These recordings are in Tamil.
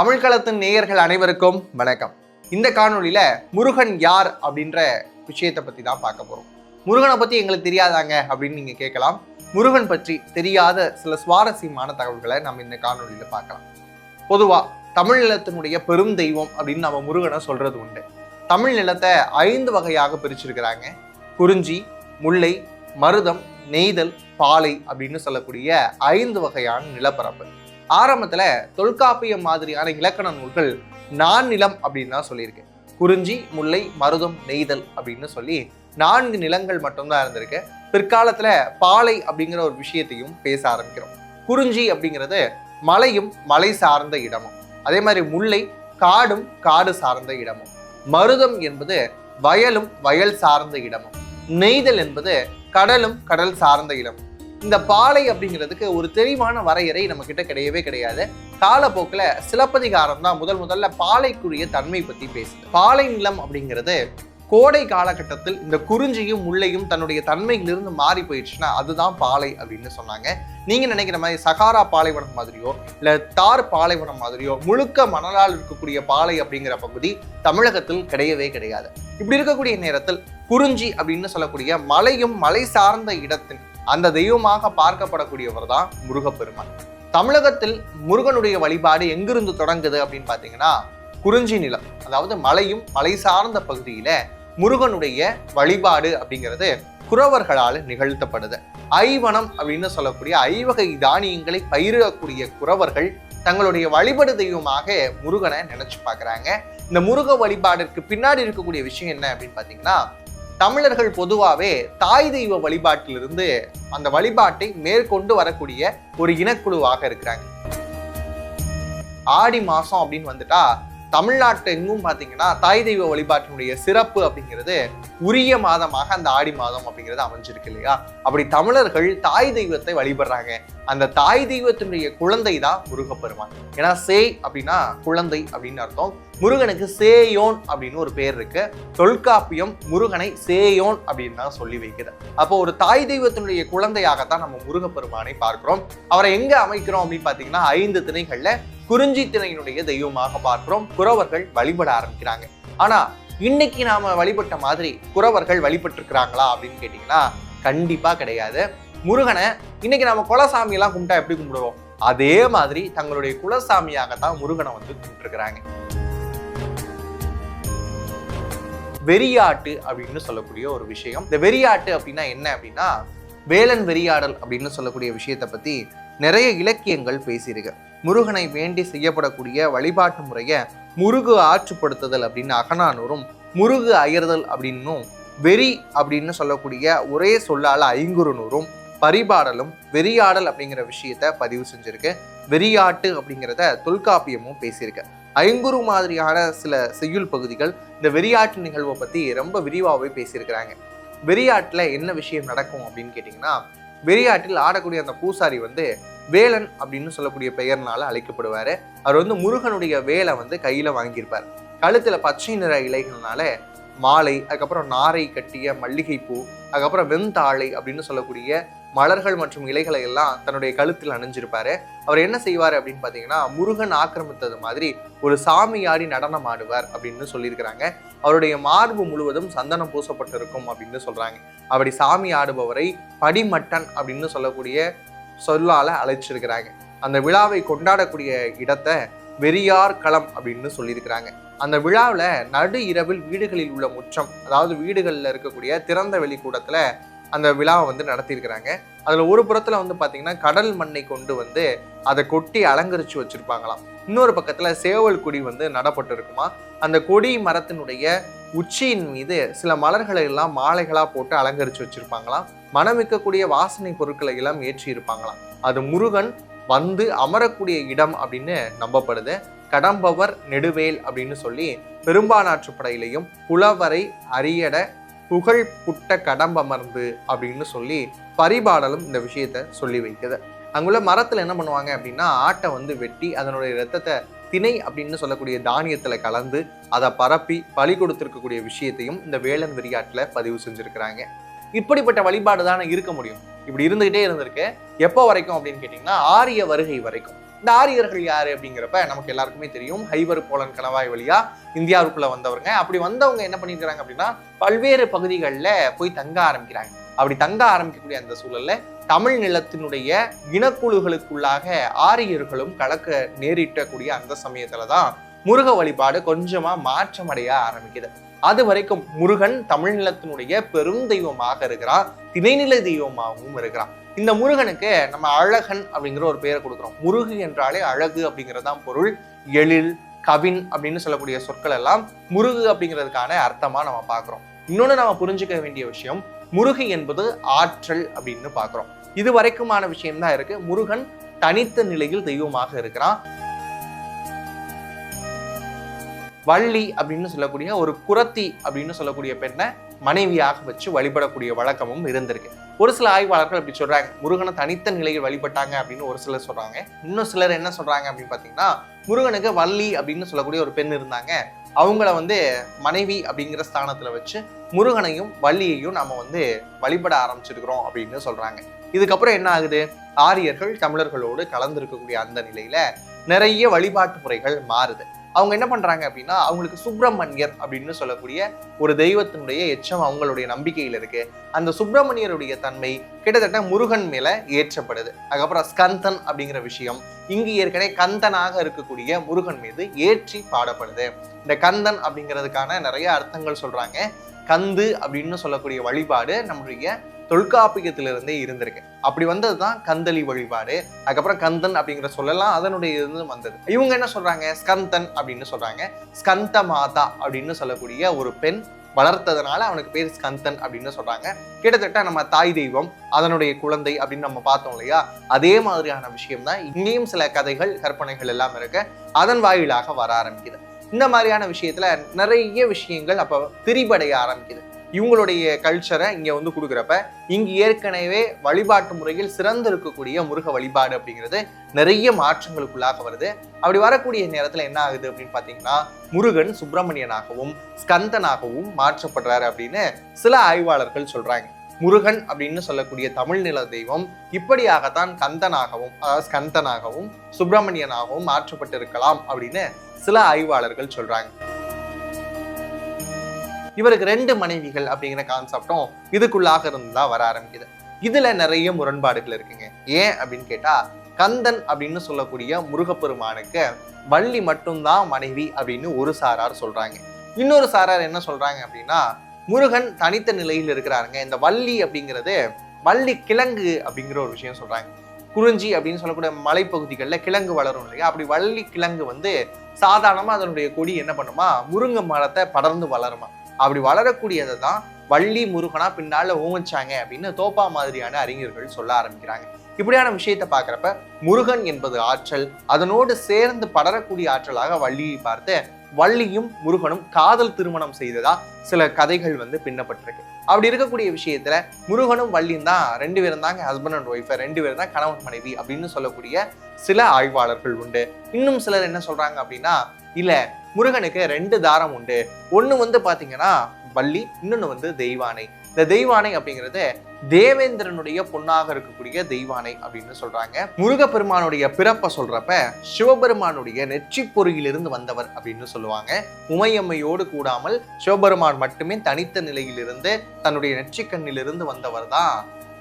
தமிழ்களத்தின் நேயர்கள் அனைவருக்கும் வணக்கம். இந்த காணொலியில முருகன் யார் அப்படின்ற விஷயத்தை பத்தி தான் பார்க்க போறோம். முருகனை பத்தி எங்களுக்கு தெரியாதாங்க அப்படின்னு நீங்க கேட்கலாம். முருகன் பற்றி தெரியாத சில சுவாரஸ்யமான தகவல்களை நம்ம இந்த காணொலியில பார்க்கலாம். பொதுவா தமிழ் நிலத்தினுடைய பெரும் தெய்வம் அப்படின்னு நம்ம முருகனை சொல்றது உண்டு. தமிழ் நிலத்தை ஐந்து வகையாக பிரிச்சிருக்கிறாங்க. குறிஞ்சி முல்லை மருதம் நெய்தல் பாலை அப்படின்னு சொல்லக்கூடிய ஐந்து வகையான நிலப்பரப்பு. ஆரம்பத்தில் தொல்காப்பியம் மாதிரியான இலக்கண நூல்கள் நான் நிலம் அப்படின்னு தான் சொல்லியிருக்கு. குறிஞ்சி முல்லை மருதம் நெய்தல் அப்படின்னு சொல்லி நான்கு நிலங்கள் மட்டும்தான் இருந்திருக்கு. பிற்காலத்தில் பாலை அப்படிங்கிற ஒரு விஷயத்தையும் பேச ஆரம்பிக்கிறோம். குறிஞ்சி அப்படிங்கிறது மலையும் மலை சார்ந்த இடமும். அதே மாதிரி முல்லை காடும் காடு சார்ந்த இடமும். மருதம் என்பது வயலும் வயல் சார்ந்த இடமும். நெய்தல் என்பது கடலும் கடல் சார்ந்த இடமும். இந்த பாலை அப்படிங்கிறதுக்கு ஒரு தெளிவான வரையறை நம்ம கிட்ட கிடையவே கிடையாது. காலப்போக்கில் சிலப்பதிகாரம் தான் முதல் முதல்ல பாலைக்குரிய தன்மை பத்தி பேசுது. பாலை நிலம் அப்படிங்கிறது கோடை காலகட்டத்தில் இந்த குறிஞ்சியும் முள்ளையும் தன்னுடைய தன்மையிலிருந்து மாறி போயிடுச்சுன்னா அதுதான் பாலை அப்படின்னு சொன்னாங்க. நீங்க நினைக்கிற மாதிரி சகாரா பாலைவனம் மாதிரியோ இல்ல தார் பாலைவனம் மாதிரியோ முழுக்க மணலால் இருக்கக்கூடிய பாலை அப்படிங்கிற பகுதி தமிழகத்தில் கிடையவே கிடையாது. இப்படி இருக்கக்கூடிய நேரத்தில் குறிஞ்சி அப்படின்னு சொல்லக்கூடிய மலையும் மலை சார்ந்த இடத்தின் அந்த தெய்வமாக பார்க்கப்படக்கூடியவர் தான் முருகப்பெருமான். தமிழகத்தில் முருகனுடைய வழிபாடு எங்கிருந்து தொடங்குது அப்படின்னு பார்த்தீங்கன்னா குறிஞ்சி நிலம் அதாவது மலையும் மலை சார்ந்த பகுதியில முருகனுடைய வழிபாடு அப்படிங்கிறது குறவர்களால் நிகழ்த்தப்படுது. ஐவனம் அப்படின்னு சொல்லக்கூடிய ஐவகை தானியங்களை பயிரிடக்கூடிய குறவர்கள் தங்களுடைய வழிபாடு தெய்வமாக முருகனை நினைச்சு பார்க்குறாங்க. இந்த முருக வழிபாடிற்கு பின்னாடி இருக்கக்கூடிய விஷயம் என்ன அப்படின்னு பார்த்தீங்கன்னா தமிழர்கள் பொதுவாகவே தாய் தெய்வ வழிபாட்டிலிருந்து அந்த வழிபாட்டை மேற்கொண்டு வரக்கூடிய ஒரு இனக்குழுவாக இருக்கிறாங்க. ஆடி மாசம் அப்படின்னு வந்துட்டா தமிழ்நாட்டு எங்கும் பார்த்தீங்கன்னா தாய் தெய்வ வழிபாட்டினுடைய சிறப்பு அப்படிங்கிறது உரிய மாதமாக அந்த ஆடி மாதம் அப்படிங்கிறது அமைஞ்சிருக்கு இல்லையா? அப்படி தமிழர்கள் தாய் தெய்வத்தை வழிபடுறாங்க. அந்த தாய் தெய்வத்தினுடைய குழந்தை தான் முருகப்பெருமான். ஏன்னா சேய் அப்படின்னா குழந்தை அப்படின்னு அர்த்தம். முருகனுக்கு சேயோன் அப்படின்னு ஒரு பேர் இருக்கு. தொல்காப்பியம் முருகனை சேயோன் அப்படின்னு தான் சொல்லி வைக்கிறது அப்போ ஒரு தாய் தெய்வத்தினுடைய குழந்தையாகத்தான் நம்ம முருகப்பெருமானை பார்க்கிறோம். அவரை எங்க அமைக்கிறோம் அப்படின்னு பார்த்தீங்கன்னா ஐந்து திணைகள்ல குறிஞ்சி திணையினுடைய தெய்வமாக பார்க்கிறோம். குறவர்கள் வழிபட ஆரம்பிக்கிறாங்க. ஆனா இன்னைக்கு நாம வழிபட்ட மாதிரி குறவர்கள் வழிபட்டிருக்கிறாங்களா அப்படின்னு கேட்டீங்கன்னா கண்டிப்பா கிடையாது. முருகனை இன்னைக்கு நம்ம குலசாமி எல்லாம் கும்பிட்டா எப்படி கும்பிடுவோம்? அதே மாதிரி தங்களுடைய குலசாமியாகத்தான் முருகனை வந்து கும்பிட்டுருக்கிறாங்க. வெறியாட்டு அப்படின்னு சொல்லக்கூடிய ஒரு விஷயம். இந்த வெறியாட்டு அப்படின்னா என்ன அப்படின்னா வேலன் வெறியாடல் அப்படின்னு சொல்லக்கூடிய விஷயத்தை பத்தி நிறைய இலக்கியங்கள் பேசியிருக்கு. முருகனை வேண்டி செய்யப்படக்கூடிய வழிபாட்டு முறையை முருகு ஆற்றுப்படுத்துதல் அப்படின்னு அகனானூரும் முருகு அயர்தல் அப்படின்னும் வெறி அப்படின்னு சொல்லக்கூடிய ஒரே சொல்லால ஐங்குறுநூறும் பரிபாடலும் வெறியாடல் அப்படிங்கிற விஷயத்த பதிவு செஞ்சுருக்கு. வெறியாட்டு அப்படிங்கிறத தொல்காப்பியமும் பேசியிருக்கு. ஐங்குறு மாதிரியான சில செய்யுள் பகுதிகள் இந்த வெறியாட்டு நிகழ்வை பற்றி ரொம்ப விரிவாகவே பேசியிருக்கிறாங்க. வெறியாட்டில் என்ன விஷயம் நடக்கும் அப்படின்னு கேட்டிங்கன்னா வெறியாட்டில் ஆடக்கூடிய அந்த பூசாரி வந்து வேலன் அப்படின்னு சொல்லக்கூடிய பெயர்னால அழைக்கப்படுவார். அவர் வந்து முருகனுடைய வேலை வந்து கையில் வாங்கியிருப்பார். கழுத்தில் பச்சை நிற இலைகள்னால மாலை அதுக்கப்புறம் நாரை கட்டிய மல்லிகைப்பூ அதுக்கப்புறம் வெண்தாழை அப்படின்னு சொல்லக்கூடிய மலர்கள் மற்றும் இலைகளை எல்லாம் தன்னுடைய கழுத்தில் அணிஞ்சிருப்பாரு. அவர் என்ன செய்வார் அப்படின்னு பார்த்தீங்கன்னா முருகன் ஆக்கிரமித்தது மாதிரி ஒரு சாமியாடி நடனம் ஆடுவார் அப்படின்னு சொல்லியிருக்கிறாங்க. அவருடைய மார்பு முழுவதும் சந்தனம் பூசப்பட்டிருக்கும் அப்படின்னு சொல்றாங்க. அப்படி சாமி ஆடுபவரை படிமட்டன் அப்படின்னு சொல்லக்கூடிய சொல்லால அழைச்சிருக்கிறாங்க. அந்த விழாவை கொண்டாடக்கூடிய இடத்தை வெறியார் களம் அப்படின்னு சொல்லியிருக்கிறாங்க. அந்த விழாவில் நடு இரவில் வீடுகளில் உள்ள முற்றம் அதாவது வீடுகளில் இருக்கக்கூடிய திறந்த வெளிக்கூடத்தில் அந்த விழாவை வந்து நடத்தியிருக்கிறாங்க. அதில் ஒரு புறத்தில் வந்து பார்த்தீங்கன்னா கடல் மண்ணை கொண்டு வந்து அதை கொட்டி அலங்கரித்து வச்சுருப்பாங்களாம். இன்னொரு பக்கத்தில் சேவல் கொடி வந்து நடப்பட்டு இருக்குமா அந்த கொடி மரத்தினுடைய உச்சியின் மீது சில மலர்களை எல்லாம் மாலைகளாக போட்டு அலங்கரித்து வச்சுருப்பாங்களாம். மனமிக்கக்கூடிய வாசனை பொருட்களை எல்லாம் ஏற்றி இருப்பாங்களாம். அது முருகன் வந்து அமரக்கூடிய இடம் அப்படின்னு நம்பப்படுது. கடம்பவர் நெடுவேல் அப்படின்னு சொல்லி பெரும்பானாற்று படையிலையும் புலவரை அரியட புகழ் புட்ட கடம்பமர்ந்து அப்படின்னு சொல்லி பரிபாடலும் இந்த விஷயத்த சொல்லி வைக்குது. அங்குள்ள மரத்தில் என்ன பண்ணுவாங்க அப்படின்னா ஆட்டை வந்து வெட்டி அதனுடைய ரத்தத்தை திணை அப்படின்னு சொல்லக்கூடிய தானியத்தில் கலந்து அதை பரப்பி பலி கொடுத்துருக்கக்கூடிய விஷயத்தையும் இந்த வேலன் விரியாட்டில் பதிவு செஞ்சுருக்கிறாங்க. இப்படிப்பட்ட வழிபாடு தானே இருக்க முடியும்? இப்படி இருந்துகிட்டே இருந்திருக்கு. எப்போ வரைக்கும் அப்படின்னு கேட்டிங்கன்னா ஆரிய வருகை வரைக்கும். இந்த ஆரியர்கள் யாரு அப்படிங்கிறப்ப நமக்கு எல்லாருக்குமே தெரியும். ஹைபர் போலன் கணவாய் வழியா இந்தியாவுக்குள்ள வந்தவங்க அப்படி வந்தவங்க என்ன பண்ணிருக்காங்க அப்படின்னா பல்வேறு பகுதிகளில் போய் தங்க ஆரம்பிக்கிறாங்க. அப்படி தங்க ஆரம்பிக்கக்கூடிய அந்த சூழல்ல தமிழ் நிலத்தினுடைய இனக்குழுகளுக்குள்ளாக ஆரியர்களும் கலக்க நேரிட்டக்கூடிய அந்த சமயத்துல தான் முருக வழிபாடு கொஞ்சமா மாற்றமடைய ஆரம்பிக்குது. அது வரைக்கும் முருகன் தமிழ் நிலத்தினுடைய பெரும் தெய்வமாக இருக்கிறான் திணைநிலை தெய்வமாகவும் இருக்கிறான் இந்த முருகனுக்கு நம்ம அழகன் அப்படிங்கிற ஒரு பெயரை கொடுக்குறோம். முருகு என்றாலே அழகு அப்படிங்கிறதான் பொருள். எழில் கவின் அப்படின்னு சொல்லக்கூடிய சொற்கள் எல்லாம் முருகு அப்படிங்கிறதுக்கான அர்த்தமா நம்ம பார்க்குறோம். இன்னொன்னு நம்ம புரிஞ்சுக்க வேண்டிய விஷயம் முருகு என்பது ஆற்றல் அப்படின்னு பார்க்குறோம். இது வரைக்குமான விஷயம் தான் இருக்கு. முருகன் தனித்த நிலையில் தெய்வமாக இருக்கிறான். வள்ளி அப்படின்னு சொல்லக்கூடிய ஒரு குரத்தி அப்படின்னு சொல்லக்கூடிய பெண்ணை மனைவியாக வச்சு வழிபடக்கூடிய வழக்கமும் இருந்திருக்கு. ஒரு சில ஆய்வாளர்கள் அப்படி சொல்றாங்க. முருகனை தனித்த நிலையில் வழிபட்டாங்க அப்படின்னு ஒரு சிலர் சொல்றாங்க. இன்னும் சிலர் என்ன சொல்றாங்க அப்படின்னு பாத்தீங்கன்னா முருகனுக்கு வள்ளி அப்படின்னு சொல்லக்கூடிய ஒரு பெண் இருந்தாங்க. அவங்கள வந்து மனைவி அப்படிங்கிற ஸ்தானத்துல வச்சு முருகனையும் வள்ளியையும் நம்ம வந்து வழிபட ஆரம்பிச்சிருக்கிறோம் அப்படின்னு சொல்றாங்க. இதுக்கப்புறம் என்ன ஆகுது? ஆரியர்கள் தமிழர்களோடு கலந்திருக்கக்கூடிய அந்த நிலையில நிறைய வழிபாட்டு முறைகள் மாறுது. அவங்க என்ன பண்றாங்க அப்படின்னா அவங்களுக்கு சுப்பிரமணியர் அப்படின்னு சொல்லக்கூடிய ஒரு தெய்வத்தினுடைய எச்சம் அவங்களுடைய நம்பிக்கையில் இருக்கு. அந்த சுப்பிரமணியருடைய தன்மை கிட்டத்தட்ட முருகன் மேல ஏற்றப்படுது. அதுக்கப்புறம் ஸ்கந்தன் அப்படிங்கிற விஷயம் இங்கு ஏற்கனவே கந்தனாக இருக்கக்கூடிய முருகன் மீது ஏற்றி பாடப்படுது. இந்த கந்தன் அப்படிங்கிறதுக்கான நிறைய அர்த்தங்கள் சொல்றாங்க. கந்து அப்படின்னு சொல்லக்கூடிய வழிபாடு நம்முடைய தொல்காப்பியத்திலிருந்தே இருந்திருக்கு. அப்படி வந்தது தான் கந்தளி வழிபாடு. அதுக்கப்புறம் கந்தன் அப்படிங்கிற சொல்லலாம் அதனுடைய இருந்து வந்தது. இவங்க என்ன சொல்றாங்க? ஸ்கந்தன் அப்படின்னு சொல்றாங்க. ஸ்கந்த மாதா அப்படின்னு சொல்லக்கூடிய ஒரு பெண் வளர்த்ததுனால அவனுக்கு பேர் ஸ்கந்தன் அப்படின்னு சொல்றாங்க. கிட்டத்தட்ட நம்ம தாய் தெய்வம் அதனுடைய குழந்தை அப்படின்னு நம்ம பார்த்தோம் இல்லையா? அதே மாதிரியான விஷயம் தான் இங்கேயும் சில கதைகள் கற்பனைகள் எல்லாம் இருக்கு. அதன் வாயிலாக வர ஆரம்பிக்குது. இந்த மாதிரியான விஷயத்துல நிறைய விஷயங்கள் அப்ப திரிபடைய ஆரம்பிக்குது. இவங்களுடைய கல்ச்சரை இங்க வந்து கொடுக்குறப்ப இங்கு ஏற்கனவே வழிபாட்டு முறையில் சிறந்து இருக்கக்கூடிய முருக வழிபாடு அப்படிங்கிறது நிறைய மாற்றங்களுக்குள்ளாக வருது. அப்படி வரக்கூடிய நேரத்துல என்ன ஆகுது அப்படின்னு பார்த்தீங்கன்னா முருகன் சுப்பிரமணியனாகவும் ஸ்கந்தனாகவும் மாற்றப்படுறாரு அப்படின்னு சில ஆய்வாளர்கள் சொல்றாங்க. முருகன் அப்படின்னு சொல்லக்கூடிய தமிழ் நில தெய்வம் இப்படியாகத்தான் கந்தனாகவும் அதாவது ஸ்கந்தனாகவும் சுப்பிரமணியனாகவும் மாற்றப்பட்டிருக்கலாம் அப்படின்னு சில ஆய்வாளர்கள் சொல்றாங்க. இவருக்கு ரெண்டு மனைவிகள் அப்படிங்கிற கான்செப்டும் இதுக்குள்ளாக இருந்து தான் வர ஆரம்பிக்குது. இதுல நிறைய முரண்பாடுகள் இருக்குங்க. ஏன் அப்படின்னு கேட்டா கந்தன் அப்படின்னு சொல்லக்கூடிய முருகப்பெருமானுக்கு வள்ளி மட்டும்தான் மனைவி அப்படின்னு ஒரு சாரார் சொல்றாங்க. இன்னொரு சாரார் என்ன சொல்றாங்க அப்படின்னா முருகன் தனித்த நிலையில் இருக்கிறாருங்க. இந்த வள்ளி அப்படிங்கிறது வள்ளி கிழங்கு அப்படிங்கிற ஒரு விஷயம் சொல்றாங்க. குறிஞ்சி அப்படின்னு சொல்லக்கூடிய மலைப்பகுதிகளில் கிழங்கு வளரும் இல்லையா? அப்படி வள்ளி கிழங்கு வந்து சாதாரணமாக அதனுடைய கொடி என்ன பண்ணுமா? முருங்கை மரத்தை படர்ந்து வளருமா? அப்படி வளரக்கூடியதை தான் வள்ளி முருகனா பின்னால ஊமிச்சாங்க அப்படின்னு தோப்பா மாதிரியான அறிஞர்கள் சொல்ல ஆரம்பிக்கிறாங்க. இப்படியான விஷயத்தை பார்க்குறப்ப முருகன் என்பது ஆற்றல் அதனோடு சேர்ந்து படரக்கூடிய ஆற்றலாக வள்ளியை பார்த்து வள்ளியும் முருகனும் காதல் திருமணம் செய்ததா சில கதைகள் வந்து பின்னப்பட்டிருக்கு. அப்படி இருக்கக்கூடிய விஷயத்துல முருகனும் வள்ளியும் தான் ரெண்டு பேரும் தாங்க ஹஸ்பண்ட் அண்ட் ஒய்ஃப் ரெண்டு பேரும் தான் கணவன் மனைவி அப்படின்னு சொல்லக்கூடிய சில ஆய்வாளர்கள் உண்டு. இன்னும் சிலர் என்ன சொல்றாங்க அப்படின்னா இல்ல முருகனுக்கு ரெண்டு தாரம் உண்டு. ஒன்று வந்து பார்த்தீங்கன்னா வள்ளி இன்னொன்று வந்து தெய்வானை. இந்த தெய்வானை அப்படிங்கிறது தேவேந்திரனுடைய பொண்ணாக இருக்கக்கூடிய தெய்வானை அப்படின்னு சொல்றாங்க. முருகப்பெருமானுடைய பிறப்பை சொல்றப்ப சிவபெருமானுடைய நெற்றி பொறியிலிருந்து வந்தவர் அப்படின்னு சொல்லுவாங்க. உமையம்மையோடு கூடாமல் சிவபெருமான் மட்டுமே தனித்த நிலையிலிருந்து தன்னுடைய நெற்றிக்கண்ணிலிருந்து வந்தவர் தான்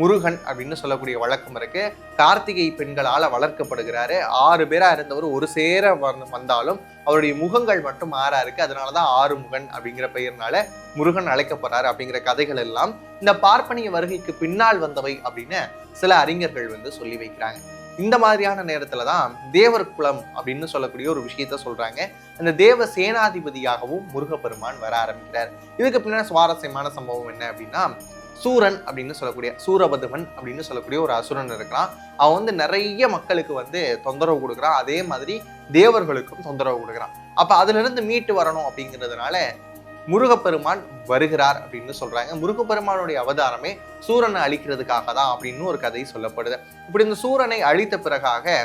முருகன் அப்படின்னு சொல்லக்கூடிய வழக்கம் இருக்கு. கார்த்திகை பெண்களால வளர்க்கப்படுகிறாரு. ஆறு பேரா இருந்தவர் ஒரு சேர வந்தாலும் அவருடைய முகங்கள் மட்டும் ஆறா இருக்கு. அதனாலதான் ஆறு முகன் அப்படிங்கிற பெயர்னால முருகன் அழைக்கப்படுறாரு அப்படிங்கிற கதைகள் எல்லாம் இந்த பார்ப்பனிய வருகைக்கு பின்னால் வந்தவை அப்படின்னு சில அறிஞர்கள் வந்து சொல்லி வைக்கிறாங்க. இந்த மாதிரியான நேரத்துல தான் தேவர் குலம் அப்படின்னு சொல்லக்கூடிய ஒரு விஷயத்த சொல்றாங்க. அந்த தேவ சேனாதிபதியாகவும் முருகப்பெருமான் வர ஆரம்பிக்கிறார். இதுக்கு பின்னாடி சுவாரஸ்யமான சம்பவம் என்ன அப்படின்னா சூரன் அப்படின்னு சொல்லக்கூடிய சூரபதுமன் அப்படின்னு சொல்லக்கூடிய ஒரு அசுரன் இருக்கிறான் அவன் வந்து நிறைய மக்களுக்கு வந்து தொந்தரவு கொடுக்குறான். அதே மாதிரி தேவர்களுக்கும் தொந்தரவு கொடுக்குறான். அப்ப அதுல இருந்து மீட்டு வரணும் அப்படிங்கிறதுனால முருகப்பெருமான் வருகிறார் அப்படின்னு சொல்றாங்க. முருகப்பெருமானுடைய அவதாரமே சூரனை அழிக்கிறதுக்காக தான் அப்படின்னு ஒரு கதை சொல்லப்படுது. இப்படி இந்த சூரனை அழித்த பிறகாக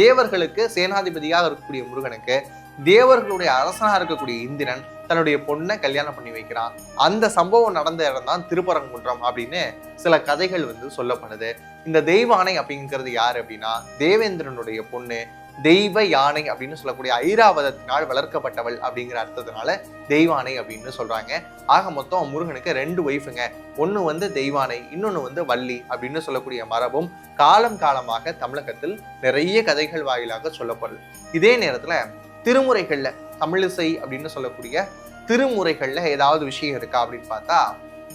தேவர்களுக்கு சேனாதிபதியாக இருக்கக்கூடிய முருகனுக்கு தேவர்களுடைய அரசனாக இருக்கக்கூடிய இந்திரன் தன்னுடைய பொண்ணை கல்யாணம் பண்ணி வைக்கிறான். அந்த சம்பவம் நடந்த இடம் தான் திருப்பரங்குன்றம் அப்படின்னு சில கதைகள் வந்து சொல்லப்படுது. இந்த தெய்வானை அப்படிங்கிறது யார் அப்படின்னா தேவேந்திரனுடைய பொண்ணு தெய்வ யானை அப்படின்னு சொல்லக்கூடிய ஐராவதத்தினால் வளர்க்கப்பட்டவள் அப்படிங்கிற அர்த்தத்தினால தெய்வானை அப்படின்னு சொல்றாங்க. ஆக மொத்தம் முருகனுக்கு ரெண்டு ஒய்ஃபுங்க ஒன்று வந்து தெய்வானை இன்னொன்று வந்து வள்ளி அப்படின்னு சொல்லக்கூடிய மரபும் காலம் காலமாக தமிழகத்தில் நிறைய கதைகள் வாயிலாக சொல்லப்படுது. இதே நேரத்தில் திருமுறைகள்ல தமிழிசை அப்படின்னு சொல்லக்கூடிய திருமுறைகள்ல ஏதாவது விஷயம் இருக்கா அப்படின்னு பார்த்தா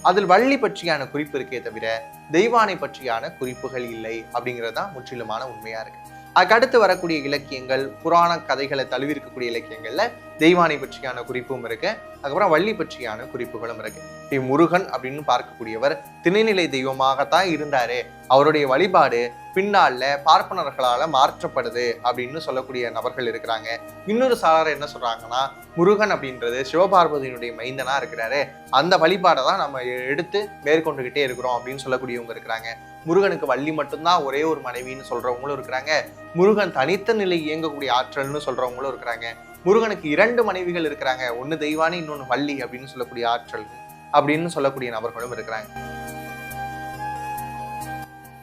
அதில் வள்ளி பற்றியான குறிப்பு இருக்கே தவிர தெய்வானை பற்றியான குறிப்புகள் இல்லை அப்படிங்கிறது தான் முற்றிலுமான உண்மையா இருக்கு. அதுக்கடுத்து வரக்கூடிய இலக்கியங்கள் புராண கதைகளை தழுவி இருக்கக்கூடிய இலக்கியங்கள்ல தெய்வானை பற்றியான குறிப்பும் இருக்கு. அதுக்கப்புறம் வள்ளி பற்றியான குறிப்புகளும் இருக்கு. இப்படி முருகன் அப்படின்னு பார்க்கக்கூடியவர் திணைநிலை தெய்வமாகத்தான் இருந்தாரு. அவருடைய வழிபாடு பின்னால பார்ப்பனர்களால மாற்றப்படுது அப்படின்னு சொல்லக்கூடிய நபர்கள் இருக்கிறாங்க. இன்னொரு சாரார் என்ன சொல்றாங்கன்னா முருகன் அப்படின்றது சிவபார்வதியினுடைய மைந்தனா இருக்கிறாரு. அந்த வழிபாடை தான் நம்ம எடுத்து மேற்கொண்டுகிட்டே இருக்கிறோம் அப்படின்னு சொல்லக்கூடியவங்க இருக்கிறாங்க. முருகனுக்கு வள்ளி மட்டும்தான் ஒரே ஒரு மனைவின்னு சொல்றவங்களும் இருக்கிறாங்க. முருகன் தனித்த நிலை இயங்கக்கூடிய ஆற்றல்னு சொல்றவங்களும் இருக்கிறாங்க. முருகனுக்கு இரண்டு மனைவிகள் இருக்கிறாங்க. ஒன்னு தெய்வானி இன்னொன்னு வள்ளி அப்படின்னு சொல்லக்கூடிய ஆற்றல் அப்படின்னு சொல்லக்கூடிய நபர்களும் இருக்கிறாங்க.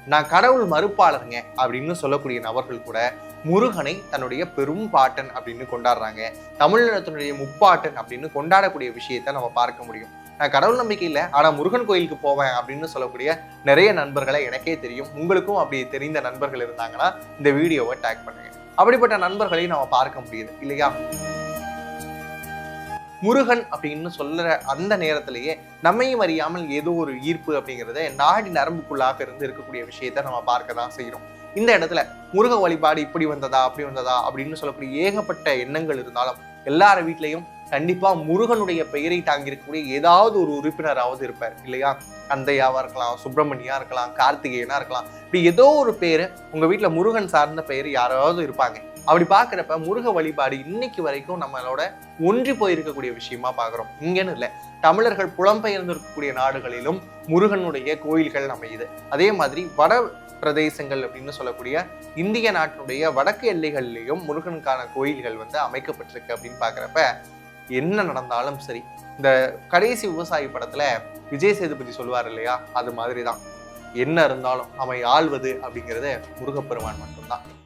நான் கடவுள் மறுப்பாளருங்க அப்படின்னு சொல்லக்கூடிய நபர்கள் கூட முருகனை தன்னுடைய பெரும் பாட்டன் அப்படின்னு கொண்டாடுறாங்க. தமிழினத்தினுடைய முப்பாட்டன் அப்படின்னு கொண்டாடக்கூடிய விஷயத்தை நம்ம பார்க்க முடியும். நான் கடவுள் நம்பிக்கை இல்லை ஆனால் முருகன் கோயிலுக்கு போவேன் அப்படின்னு சொல்லக்கூடிய நிறைய நண்பர்களை எனக்கே தெரியும். உங்களுக்கும் அப்படி தெரிந்த நண்பர்கள் இருந்தாங்கன்னா இந்த வீடியோவை டேக் பண்ணுங்க. அப்படிப்பட்ட நண்பர்களையும் நம்ம பார்க்க முடியுது இல்லையா? முருகன் அப்படின்னு சொல்லுற அந்த நேரத்திலேயே நம்மையும் அறியாமல் ஏதோ ஒரு ஈர்ப்பு அப்படிங்கிறத நாடி நரம்புக்குள்ளாக இருந்து இருக்கக்கூடிய விஷயத்த நம்ம பார்க்க தான் செய்கிறோம் இந்த இடத்துல முருக வழிபாடு இப்படி வந்ததா அப்படி வந்ததா அப்படின்னு சொல்லக்கூடிய ஏகப்பட்ட எண்ணங்கள் இருந்தாலும் எல்லார வீட்லையும் கண்டிப்பா முருகனுடைய பெயரை தாங்கியிருக்கக்கூடிய ஏதாவது ஒரு உறுப்பினராவது இருப்பார் இல்லையா? கந்தையாவா இருக்கலாம் சுப்பிரமணியா இருக்கலாம் கார்த்திகேயனா இருக்கலாம். இப்படி ஏதோ ஒரு பேர் உங்க வீட்டுல முருகன் சார்ந்த பெயர் யாராவது இருப்பாங்க. அப்படி பாக்குறப்ப முருக வழிபாடு இன்னைக்கு வரைக்கும் நம்மளோட ஒன்றி போயிருக்கக்கூடிய விஷயமா பாக்குறோம். இங்கன்னு இல்லை. தமிழர்கள் புலம்பெயர்ந்து இருக்கக்கூடிய நாடுகளிலும் முருகனுடைய கோயில்கள் அமையுது. அதே மாதிரி வட பிரதேசங்கள் அப்படின்னு சொல்லக்கூடிய இந்திய நாட்டினுடைய வடக்கு எல்லைகள்லேயும் முருகனுக்கான கோயில்கள் வந்து அமைக்கப்பட்டிருக்கு அப்படின்னு பாக்குறப்ப என்ன நடந்தாலும் சரி இந்த கடைசி விவசாயி படத்துல விஜய் சேதுபதி சொல்லுவார் இல்லையா? அது மாதிரி தான் என்ன இருந்தாலும் அவன் ஆள்வது அப்படிங்கிறது முருகப்பெருமான் மட்டும்தான்.